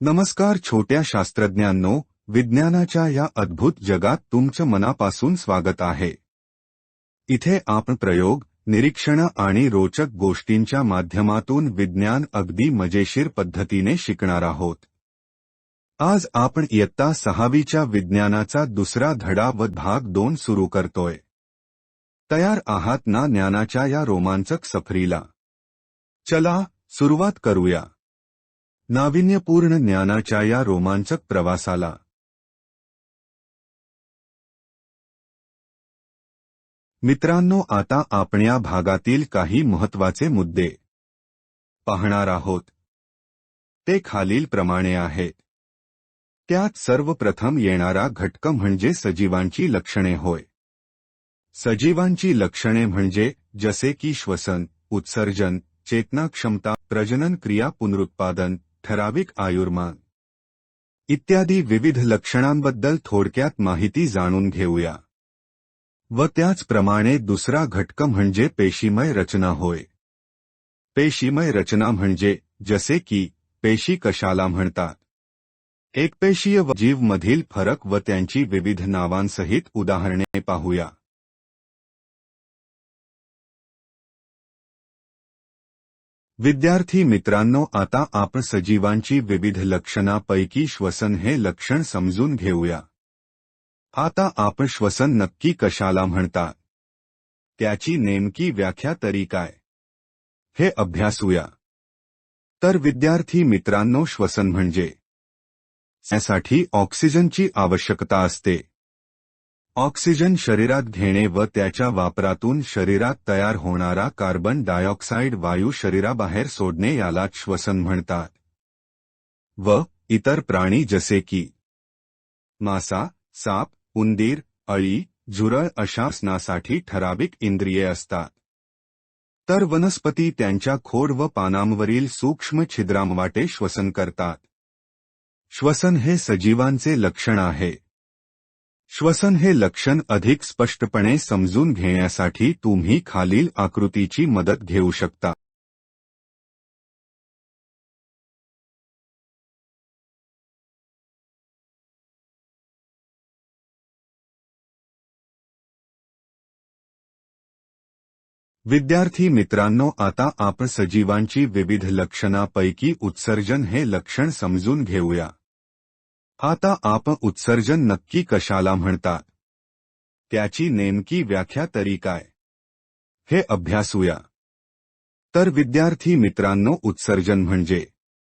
नमस्कार छोट्या शास्त्रज्ञांनो विज्ञानाच्या या अद्भुत जगात तुमचं मनापासून स्वागत आहे. इथे आपण प्रयोग निरीक्षण आणि रोचक गोष्टींच्या माध्यमातून विज्ञान अगदी मजेशीर पद्धतीने शिकणार आहोत. आज आपण इयत्ता सहावीच्या विज्ञानाचा दुसरा धडा व भाग दोन सुरू करतोय. तयार आहात ना ज्ञानाच्या या रोमांचक सफरीला. चला सुरुवात करूया. नाविन्यपूर्ण ज्ञानाच्या या रोमांचक प्रवासाला. मित्रांनो, आता आपण या भागातील काही महत्वाचे मुद्दे पाहणार आहोत. ते खालीलप्रमाणे आहेत. त्यात सर्वप्रथम येणारा घटक म्हणजे सजीवांची लक्षणे होय. सजीवांची लक्षणे म्हणजे जसे की श्वसन, उत्सर्जन, चेतना क्षमता प्रजनन क्रिया पुनरुत्पादन ठराविक आयुर्मान. इत्यादी विविध लक्षणांबद्दल थोडक्यात माहिती जाणून घेऊया. व त्याचप्रमाणे दुसरा घटक म्हणजे पेशीमय रचना होय. पेशीमय रचना म्हणजे, जसे की, पेशी कशाला म्हणतात. एकपेशीय जीवमधील फरक व त्यांची विविध नावांसहित उदाहरणे पाहूया. विद्यार्थी मित्रांनो, आता आपण सजीवांची विविध लक्षणापैकी श्वसन हे लक्षण समजून घेऊया. आता आपण श्वसन नक्की कशाला म्हणतात? त्याची नेमकी व्याख्या तरी काय? हे अभ्यासूया. तर विद्यार्थी मित्रांनो, श्वसन म्हणजे त्यासाठी ऑक्सिजनची आवश्यकता असते. ऑक्सिजन शरीरात घेणे व त्याच्या वापरातून शरीरात तयार होणारा कार्बन डायऑक्साईड वायू शरीराबाहेर सोडणे याला श्वसन म्हणतात. व इतर प्राणी जसे की मासा, साप, उंदीर, अळी, झुरळ अशा ठराविक इंद्रिये असतात. तर वनस्पती खोड व पानांवरील सूक्ष्म छिद्रांवाटे श्वसन करतात. श्वसन हे सजीवांचे लक्षण आहे. श्वसन हे लक्षण अधिक स्पष्टपणे समजून घेण्यासाठी तुम्ही खालील आकृतीची मदत घेऊ शकता. विद्यार्थी मित्रांनो, आता आपण सजीवांची विविध लक्षणापैकी उत्सर्जन हे लक्षण समजून घेऊया. आता आपण उत्सर्जन नक्की कशाला म्हणतात त्याची नेमकी व्याख्या तरी काय? हे अभ्यासूया. तर विद्यार्थी मित्रांनो, उत्सर्जन म्हणजे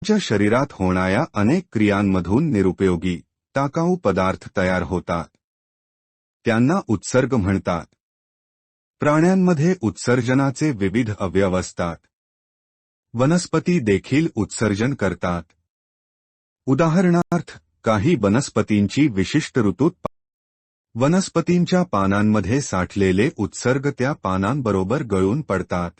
ज्या शरीरात होणाऱ्या अनेक क्रियांमधून निरुपयोगी, टाकाऊ पदार्थ तयार होतात. त्यांना उत्सर्ग म्हणतात. प्राण्यांमध्ये उत्सर्जनाचे विविध अवयव असतात. वनस्पती देखील उत्सर्जन करतात. उदाहरणार्थ काही वनस्पतींची विशिष्ट ऋतूत वनस्पतींच्या पानांमध्ये साठलेले उत्सर्ग त्या पानांबरोबर गळून पडतात.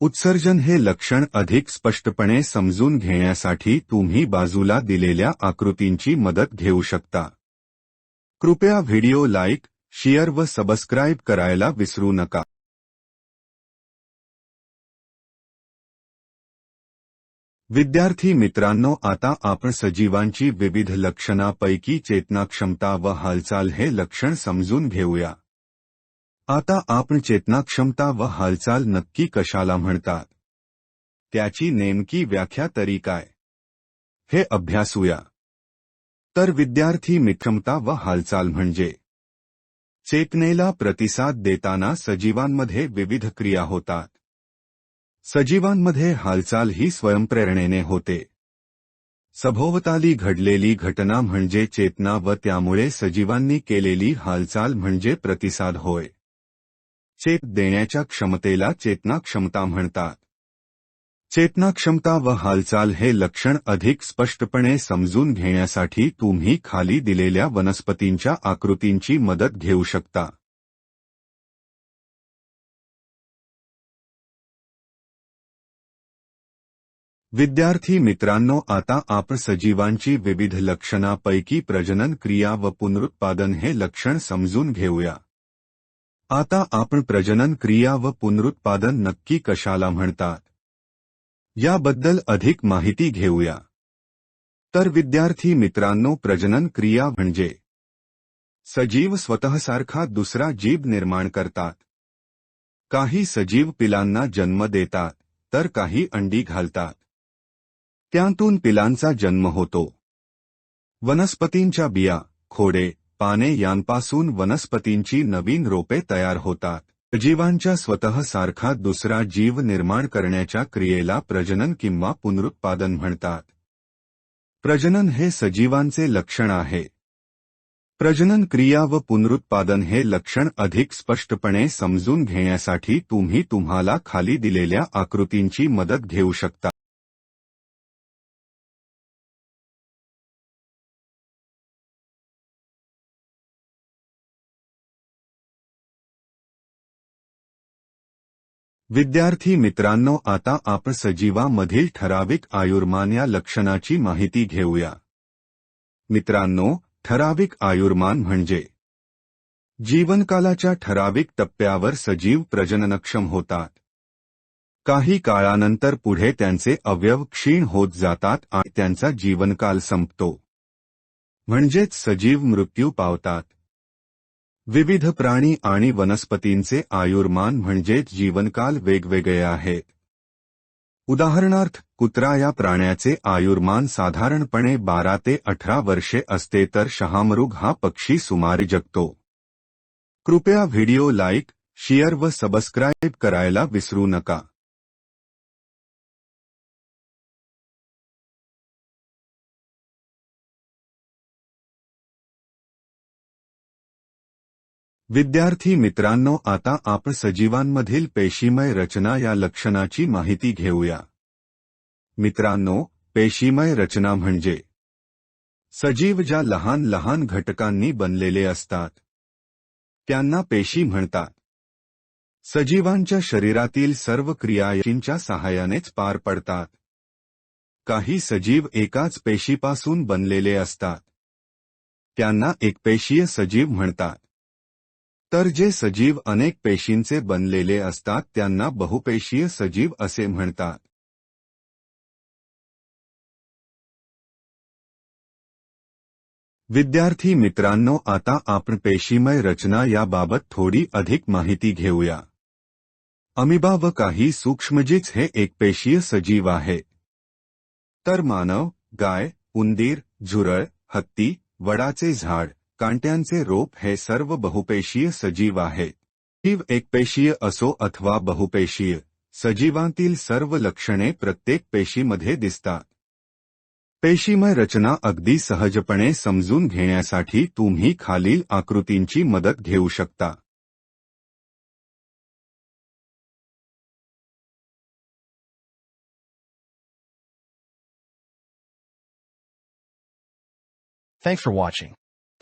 उत्सर्जन हे लक्षण अधिक स्पष्टपणे समजून घेण्यासाठी तुम्ही बाजूला दिलेल्या आकृतींची मदत घेऊ शकता. कृपया व्हिडिओ लाईक शेअर व सबस्क्राईब करायला विसरू नका. विद्यार्थी मित्रांनो, आता आपण सजीवांची विविध लक्षणापैकी चेतनाक्षमता व हालचाल हे लक्षण समजून घेऊया. आता आपण चेतनाक्षमता व हालचाल नक्की कशाला म्हणतात? त्याची नेमकी व्याख्या तरी काय? हे अभ्यासूया. तर विद्यार्थी मित्रमता व हालचाल म्हणजे? चेतनेला प्रतिसाद देताना सजीवांमध्ये विविध क्रिया होतात. सजीवांमध्ये हालचाल ही स्वयंप्रेरणेने होते. सभोवताली घडलेली घटना म्हणजे चेतना व त्यामुळे सजीवांनी केलेली हालचाल म्हणजे प्रतिसाद होय. चेत देण्याच्या क्षमतेला चेतना क्षमता म्हणतात. चेतनाक्षमता व हालचाल हे लक्षण अधिक स्पष्टपणे समजून घेण्यासाठी तुम्ही खाली दिलेल्या वनस्पतींच्या आकृतींची मदत घेऊ शकता. विद्यार्थी मित्रांनो, आता आपण सजीवांची विविध लक्षणापैकी प्रजनन क्रिया व पुनरुत्पादन हे लक्षण समजून घेऊया. आता आपण प्रजनन क्रिया व पुनरुत्पादन नक्की कशाला म्हणतात? याबद्दल अधिक माहिती घेऊया. तर विद्यार्थी मित्रांनो, प्रजनन क्रिया म्हणजे सजीव स्वतःसारखा दुसरा जीव निर्माण करतात. काही सजीव पिलांना जन्म देतात, तर काही अंडी घालतात. त्यातून पिलांचा जन्म होतो. वनस्पतींच्या बिया, खोडे, पाने यांपासून वनस्पतींची नवीन रोपे तयार होतात. जीवांच्या स्वतःसारखा दुसरा जीव निर्माण करण्याच्या क्रियेला प्रजनन किंवा पुनरुत्पादन म्हणतात. प्रजनन हे सजीवांचे लक्षण आहे. प्रजनन क्रिया व पुनरुत्पादन हे लक्षण अधिक स्पष्टपणे समजून घेण्यासाठी तुम्ही तुम्हाला खाली दिलेल्या आकृतींची मदत घेऊ शकता. विद्यार्थी मित्रांनो आता आपण सजीवामधील ठराविक आयुर्मान या लक्षणाची माहिती घेऊया. मित्रांनो ठराविक आयुर्मान म्हणजे जीवनकालाच्या ठराविक टप्प्यावर सजीव प्रजननक्षम होतात. काही काळानंतर पुढे त्यांचे अवयव क्षीण होत जातात आणि त्यांचा जीवनकाल संपतो. म्हणजेच सजीव मृत्यू पावतात. विविध प्राणी आणि वनस्पतींचे आयुर्मान म्हणजेच जीवनकाल वेगवेगळे आहे उदाहरणार्थ, कुत्रा या प्राण्याचे आयुर्मान साधारणपणे बारा ते अठरा वर्षे असते तर शहामृग हा पक्षी सुमारे जगतो. कृपया व्हिडिओ लाईक, शेअर व सबस्क्राईब करायला विसरू नका. विद्यार्थी मित्रांनो आता आपण सजीवांमधील पेशीमय रचना या लक्षणाची माहिती घेऊया. मित्रांनो पेशीमय रचना म्हणजे सजीव ज्या लहान लहान घटकांनी बनलेले असतात त्यांना पेशी म्हणतात. सजीवांच्या शरीरातील सर्व क्रियाशींच्या सहाय्यानेच पार पडतात. काही सजीव एकाच पेशीपासून बनलेले असतात. त्यांना एकपेशीय सजीव म्हणतात. तर जे सजीव अनेक पेशींचे बनलेले असतात, त्यांना बहुपेशीय सजीव असे म्हणतात. विद्यार्थी मित्रांनो, आता आपण पेशीमय रचना याबाबत थोडी अधिक माहिती घेऊया. अमिबा व काही सूक्ष्मजीच हे एकपेशीय सजीव आहे. तर मानव, गाय, उंदीर, झुरळ, हत्ती, वडाचे झाड कांट्यांचे रोप हे सर्व बहुपेशीय सजीव आहेत. जीव एकपेशीय असो अथवा बहुपेशीय, सजीवांतील सर्व लक्षणे प्रत्येक पेशीमध्ये दिसतात. पेशीमय रचना अगदी सहजपणे समजून घेण्यासाठी तुम्ही खालील आकृतींची मदत घेऊ शकता. Thanks for watching.